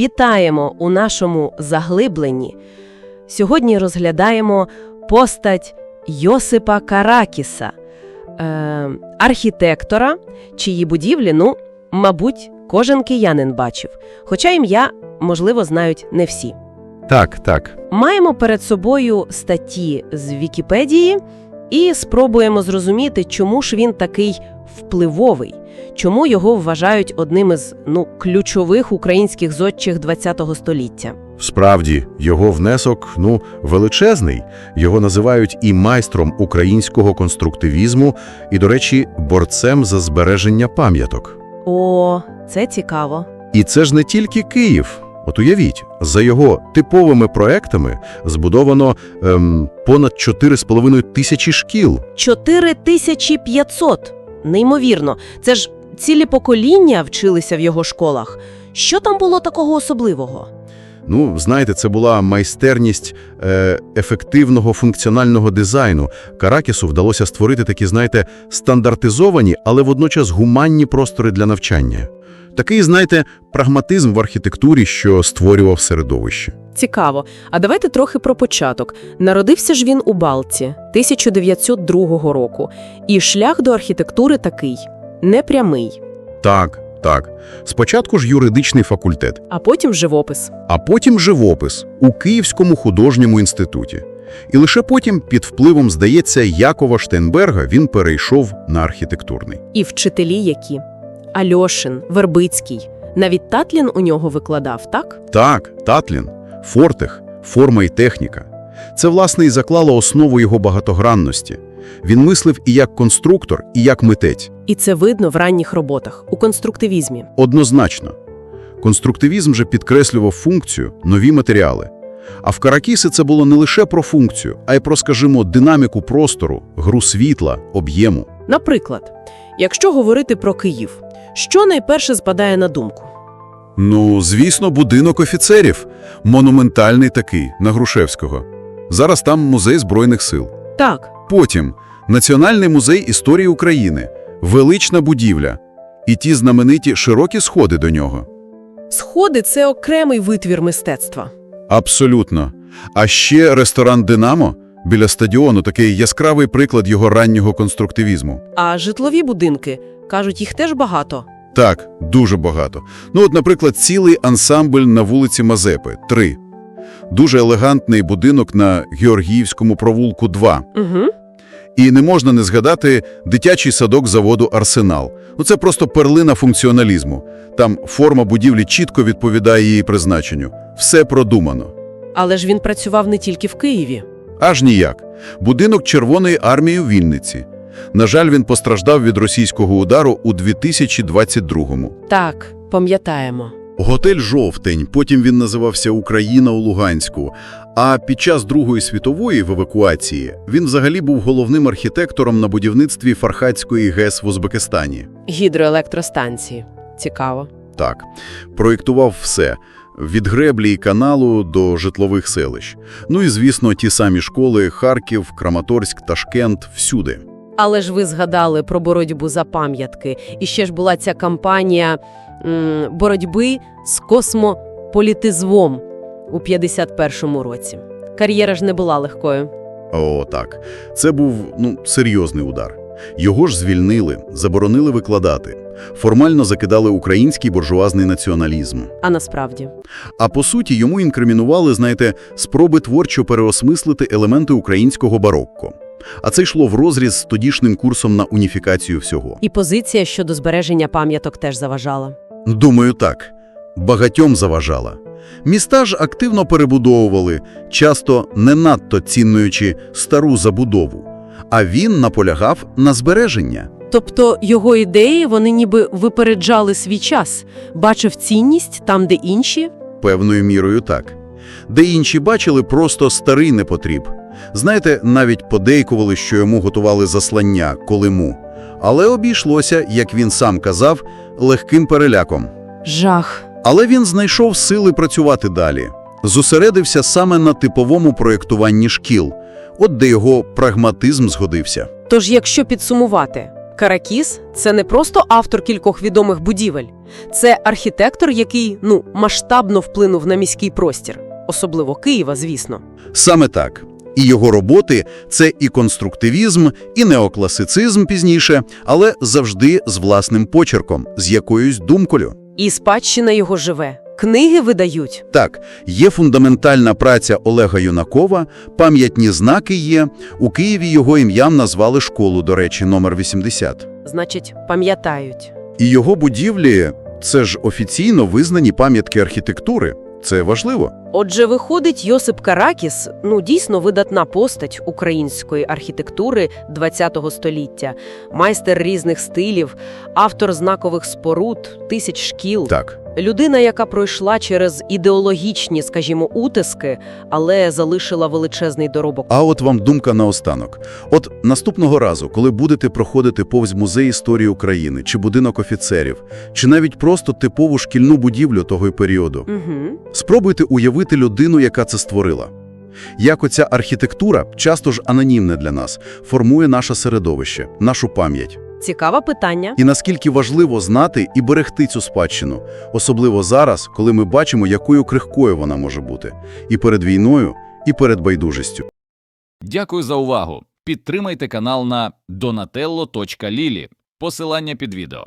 Вітаємо у нашому заглибленні. Сьогодні розглядаємо постать Йосипа Каракіса, е, архітектора, чиї будівлі, ну, мабуть, кожен киянин бачив, хоча ім'я, можливо, знають не всі. Так, так. Маємо перед собою статті з Вікіпедії і спробуємо зрозуміти, чому ж він такий впливовий, чому його вважають одним із ну, ключових українських зодчих ХХ століття. Справді, його внесок, ну, величезний. Його називають і майстром українського конструктивізму, і, до речі, борцем за збереження пам'яток. О, це цікаво. І це ж не тільки Київ. От уявіть, за його типовими проектами збудовано ем, понад 4,5 тисячі шкіл. 4500! Неймовірно. Це ж цілі покоління вчилися в його школах. Що там було такого особливого? Ну, знаєте, це була майстерність е, ефективного функціонального дизайну. Каракісу вдалося створити такі, знаєте, стандартизовані, але водночас гуманні простори для навчання. Такий, знаєте, прагматизм в архітектурі, що створював середовище. Цікаво. А давайте трохи про початок. Народився ж він у Балті 1902 року. І шлях до архітектури такий – непрямий, Так, так. Спочатку ж юридичний факультет, а потім живопис. а потім живопис у Київському художньому інституті. І лише потім, під впливом, здається, Якова Штенберга, він перейшов на архітектурний. І вчителі які? Альошин, Вербицький. Навіть Татлін у нього викладав, так? Так, Татлін, Фортех, форма і техніка. Це, власне, і заклало основу його багатогранності. Він мислив і як конструктор, і як митець. І це видно в ранніх роботах, у конструктивізмі. Однозначно. Конструктивізм же підкреслював функцію, нові матеріали. А в Каракіси це було не лише про функцію, а й про, скажімо, динаміку простору, гру світла, об'єму. Наприклад, якщо говорити про Київ, що найперше спадає на думку? Ну, звісно, будинок офіцерів. Монументальний такий, на Грушевського. Зараз там музей Збройних сил. Так, Потім Національний музей історії України, велична будівля і ті знамениті широкі сходи до нього. сходи – це окремий витвір мистецтва. Абсолютно. А ще ресторан «Динамо» біля стадіону – такий яскравий приклад його раннього конструктивізму. А житлові будинки, кажуть, їх теж багато. Так, дуже багато. Ну от, наприклад, цілий ансамбль на вулиці Мазепи – три. Дуже елегантний будинок на Георгіївському провулку – 2. Угу. І не можна не згадати дитячий садок заводу «Арсенал». Ну це просто перлина функціоналізму. Там форма будівлі чітко відповідає її призначенню. Все продумано. Але ж він працював не тільки в Києві. Аж ніяк. Будинок Червоної армії у Вінниці. На жаль, він постраждав від російського удару у 2022-му. Так, пам'ятаємо. Готель «Жовтень», потім він називався «Україна у Луганську». А під час Другої світової в евакуації він взагалі був головним архітектором на будівництві Фархатської ГЕС в Узбекистані. Гідроелектростанції. Цікаво. Так, проєктував все – від греблі і каналу до житлових селищ. Ну і, звісно, ті самі школи – Харків, Краматорськ, Ташкент – всюди. Але ж ви згадали про боротьбу за пам'ятки. І ще ж була ця кампанія м, боротьби з космополітизмом у 51-му році. Кар'єра ж не була легкою. О, так. Це був, ну, серйозний удар. Його ж звільнили, заборонили викладати. Формально закидали український буржуазний націоналізм. А насправді. А по суті, йому інкримінували, знаєте, спроби творчо переосмислити елементи українського барокко. А це йшло в розріз з тодішнім курсом на уніфікацію всього. І позиція щодо збереження пам'яток теж заважала. Думаю, так. Багатьом заважала. Міста ж активно перебудовували, часто не надто цінуючи стару забудову. А він наполягав на збереження. Тобто його ідеї, вони ніби випереджали свій час, бачив цінність там, де інші. Певною мірою так. Де інші бачили просто старий непотріб. Знаєте, навіть подейкували, що йому готували заслання, колиму. Але обійшлося, як він сам казав, легким переляком. Жах. Але він знайшов сили працювати далі. Зосередився саме на типовому проєктуванні шкіл, от де його прагматизм згодився. Тож, якщо підсумувати, Каракіс це не просто автор кількох відомих будівель, це архітектор, який ну масштабно вплинув на міський простір, особливо Києва, звісно. Саме так. І його роботи – це і конструктивізм, і неокласицизм пізніше, але завжди з власним почерком, з якоюсь думкою. І спадщина його живе. Книги видають. Так, є фундаментальна праця Олега Юнакова, пам'ятні знаки є. У Києві його ім'ям назвали школу, до речі, номер 80. Значить, пам'ятають. І його будівлі – це ж офіційно визнані пам'ятки архітектури. Це важливо. Отже, виходить, Йосип Каракіс, ну дійсно видатна постать української архітектури ХХ століття, майстер різних стилів, автор знакових споруд, тисяч шкіл. Так. Людина, яка пройшла через ідеологічні, скажімо, утиски, але залишила величезний доробок. А от вам думка наостанок. От наступного разу, коли будете проходити повз музей історії України, чи будинок офіцерів, чи навіть просто типову шкільну будівлю того періоду, Угу. спробуйте уявити людину, яка це створила. Як оця архітектура, часто ж анонімне для нас, формує наше середовище, нашу пам'ять. Цікаве питання. І наскільки важливо знати і берегти цю спадщину, особливо зараз, коли ми бачимо, якою крихкою вона може бути. І перед війною, і перед байдужістю. Дякую за увагу. Підтримайте канал на donatello.lili. Посилання під відео.